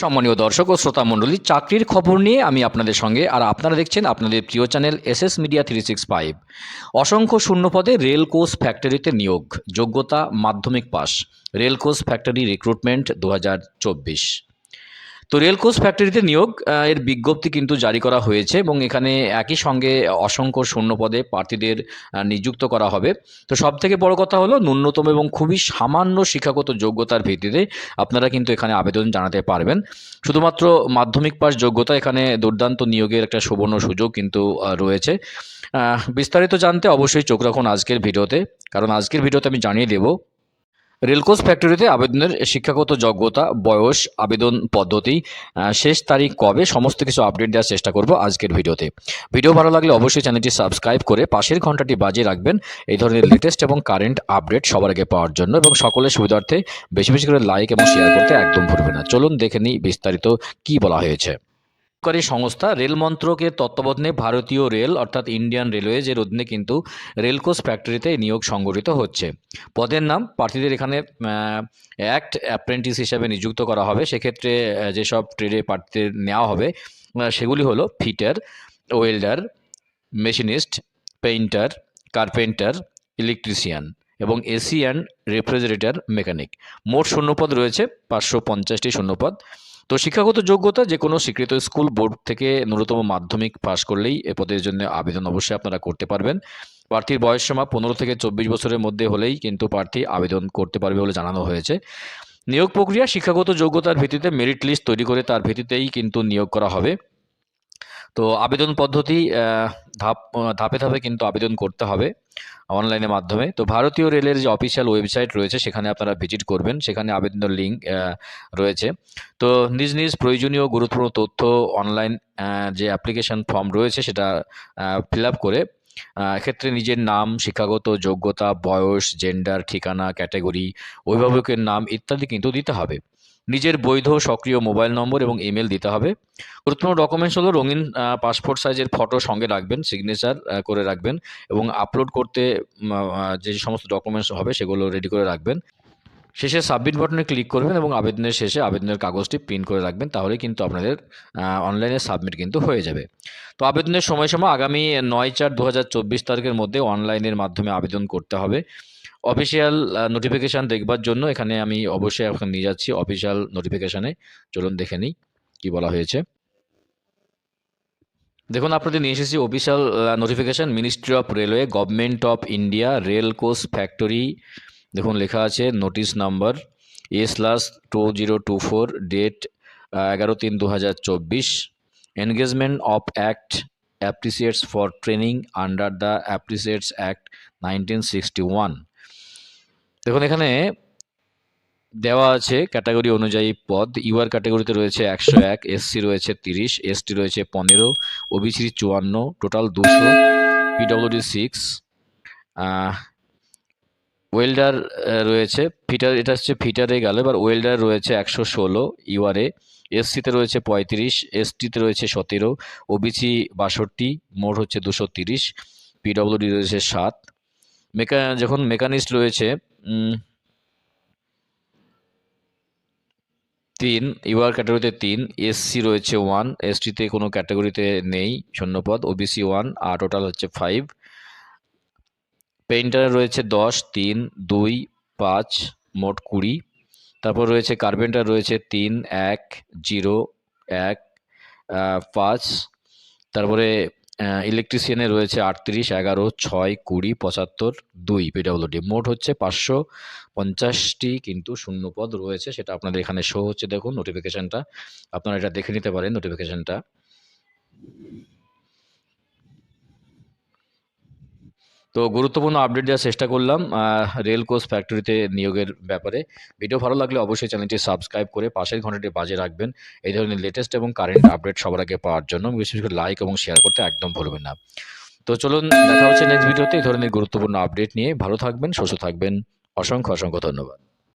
সম্মানীয় দর্শক ও শ্রোতা মণ্ডলী, চাকরির খবর নিয়ে আমি আপনাদের সঙ্গে আর আপনারা দেখছেন আপনাদের প্রিয় channel S S media three six five. অসংখ্য শূন্যপদে রেল কোচ ফ্যাক্টরিতে নিয়োগ, যোগ্যতা মাধ্যমিক pass rail coach factory recruitment দু হাজার চব্বিশ। তো রেল কোচ ফ্যাক্টরিতে নিয়োগ এর বিজ্ঞপ্তি কিন্তু জারি করা হয়েছে এবং এখানে একই সঙ্গে অসংখ্য শূন্যপদে প্রার্থীদের নিযুক্ত করা হবে। তো সব থেকে বড় কথা হলো ন্যূনতম এবং খুবই সামান্য শিক্ষাগত যোগ্যতার ভিত্তিতে আপনারা কিন্তু এখানে আবেদন জানাতে পারবেন। শুধুমাত্র মাধ্যমিক পাস যোগ্যতা এখানে দুর্দান্ত নিয়োগের একটা সুবর্ণ সুযোগ কিন্তু রয়েছে। বিস্তারিত জানতে অবশ্যই চোখ রাখুন আজকের ভিডিওতে, কারণ আজকের ভিডিওতে আমি জানিয়ে দেব রেলকোচ ফ্যাক্টরিতে আবেদনের শিক্ষাগত যোগ্যতা, বয়স, আবেদন পদ্ধতি শেষ তারিখ কবে, সমস্ত কিছু আপডেট দেওয়ার চেষ্টা করব আজকের ভিডিওতে। ভিডিও ভালো লাগলে অবশ্যই চ্যানেলটি সাবস্ক্রাইব করে পাশের ঘন্টাটি বাজিয়ে রাখবেন। এই ধরনের লেটেস্ট এবং কারেন্ট আপডেট সবার আগে পাওয়ার জন্য এবং সকলের সুবিধার্থে বেশি বেশি করে লাইক এবং শেয়ার করতে একদম ভুলবেন না। চলুন দেখে নিই বিস্তারিত কি বলা হয়েছে। সরকারি সংস্থা রেল মন্ত্রকের তত্ত্বাবধানে ভারতীয় রেল, অর্থাৎ ইন্ডিয়ান রেলওয়েজ এর অধীনে কিন্তু রেলকোচ ফ্যাক্টরিতে নিয়োগ সংগঠিত হচ্ছে। পদের নাম প্রার্থীদের এখানে অ্যাক্ট অ্যাপ্রেন্টিস হিসাবে নিযুক্ত করা হবে। সেক্ষেত্রে যেসব ট্রেডে প্রার্থীদের নেওয়া হবে সেগুলি হলো fitter, welder, machinist, painter, carpenter, electrician এবং এসি অ্যান্ড রেফ্রিজারেটর মেকানিক। মোট শূন্যপদ রয়েছে, পাঁচশো পঞ্চাশটি শূন্যপদ। তো শিক্ষাগত যোগ্যতা যে কোনো স্বীকৃত স্কুল বোর্ড থেকে ন্যূনতম মাধ্যমিক পাশ করলেই এ পদের জন্য আবেদন অবশ্যই আপনারা করতে পারবেন। প্রার্থীর বয়স সীমা পনেরো থেকে চব্বিশ বছরের মধ্যে হলেই কিন্তু প্রার্থী আবেদন করতে পারবে বলে জানানো হয়েছে। নিয়োগ প্রক্রিয়া শিক্ষাগত যোগ্যতার ভিত্তিতে মেরিট লিস্ট তৈরি করে তার ভিত্তিতেই কিন্তু নিয়োগ করা হবে। তো আবেদন পদ্ধতি ধাপ ধাপে ধাপে কিন্তু আবেদন করতে হবে অনলাইনের মাধ্যমে। তো ভারতীয় রেলের যে অফিসিয়াল ওয়েবসাইট রয়েছে সেখানে আপনারা ভিজিট করবেন। সেখানে আবেদনের লিঙ্ক রয়েছে। তো নিজ নিজ প্রয়োজনীয় গুরুত্বপূর্ণ তথ্য অনলাইন যে অ্যাপ্লিকেশন ফর্ম রয়েছে সেটা ফিল আপ করে আহ, এক্ষেত্রে নিজের নাম শিক্ষাগত যোগ্যতা বয়স জেন্ডার ঠিকানা ক্যাটাগরি অভিভাবকের নাম ইত্যাদি কিন্তু দিতে হবে। নিজের বৈধ সক্রিয় মোবাইল নম্বর এবং ইমেল দিতে হবে। গুরুত্বপূর্ণ ডকুমেন্টস হলো রঙিন পাসপোর্ট সাইজের ফটো সঙ্গে রাখবেন সিগনেচার করে রাখবেন এবং আপলোড করতে যে সমস্ত ডকুমেন্টস হবে সেগুলো রেডি করে রাখবেন। শেষে সাবমিট বাটনে ক্লিক করবেন এবং আবেদনের শেষে আবেদনের কাগজটি প্রিন্ট করে রাখবেন, তাহলে কিন্তু আপনাদের অনলাইনে সাবমিট কিন্তু হয়ে যাবে। তো আবেদনের সময়সীমা আগামী নয় চার দু তারিখের মধ্যে অনলাইনের মাধ্যমে আবেদন করতে হবে। অফিসিয়াল নোটিফিকেশান দেখবার জন্য এখানে আমি অবশ্যই এখন নিয়ে যাচ্ছি অফিসিয়াল নোটিফিকেশানে চলুন দেখে নিই কী বলা হয়েছে। দেখুন, আপনাদের নিয়ে এসেছি official notification ministry of railway government of India rail coach factory দেখুন, লেখা আছে notice number A slash two zero two four date এগারো তিন দু হাজার চব্বিশ। Engagement of act appreciates for training under the appreciates act nineteen sixty one. দেখুন, এখানে দেওয়া আছে ক্যাটাগরি অনুযায়ী পদ। ইউআর ক্যাটাগরিতে রয়েছে একশো এক, এসসি রয়েছে তিরিশ, এসটি রয়েছে পনেরো, ওবিসি চুয়ান্ন, টোটাল দুশো, পিডব্লিউডি সিক্স ওয়েল্ডার রয়েছে। ফিটার, এটা হচ্ছে ফিটারে গেল এবার ওয়েল্ডার রয়েছে একশো ষোলো ইউআরএ এসসিতে রয়েছে পঁয়ত্রিশ এসটিতে রয়েছে সতেরো ওবিসি বাষট্টি, মোট হচ্ছে দুশো তিরিশ পিডব্লিউডি রয়েছে সাত। মেকা যখন মেকানিস্ট রয়েছে তিন ইউআর ক্যাটাগরিতে তিন এসসি রয়েছে ওয়ান এসটিতে কোনো ক্যাটাগরিতে নেই, শূন্যপদ ওবিসি ওয়ান আর টোটাল হচ্ছে ফাইভ পেইন্টারে রয়েছে দশ, তিন, দুই, পাঁচ, মোট কুড়ি। তারপর রয়েছে কার্পেন্টার রয়েছে তিন, এক, জিরো, এক পাঁচ। তারপরে ইলেকট্রিশিয়ানে রয়েছে আটত্রিশ, এগারো, ছয়, কুড়ি, পঁচাত্তর, দুই পিডব্লিউডি। মোট হচ্ছে পাঁচশো পঞ্চাশটি কিন্তু শূন্যপদ রয়েছে, সেটা আপনাদের এখানে শো হচ্ছে। দেখুন নোটিফিকেশানটা আপনারা এটা দেখে নিতে পারেন নোটিফিকেশানটা তো গুরুত্বপূর্ণ আপডেট দেওয়ার চেষ্টা করলাম রেল কোচ ফ্যাক্টরিতে নিয়োগের ব্যাপারে। ভিডিও ভালো লাগলে অবশ্যই চ্যানেলটি সাবস্ক্রাইব করে পাশের ঘন্টাটি বাজে রাখবেন। এই ধরনের লেটেস্ট এবং কারেন্ট আপডেট সবার আগে পাওয়ার জন্য। বিশেষ করে লাইক এবং শেয়ার করতে একদম ভুলবেন না। তো চলুন দেখা হচ্ছে নেক্সট ভিডিওতে এই ধরনের গুরুত্বপূর্ণ আপডেট নিয়ে। ভালো থাকবেন, সুস্থ থাকবেন। অসংখ্য অসংখ্য ধন্যবাদ।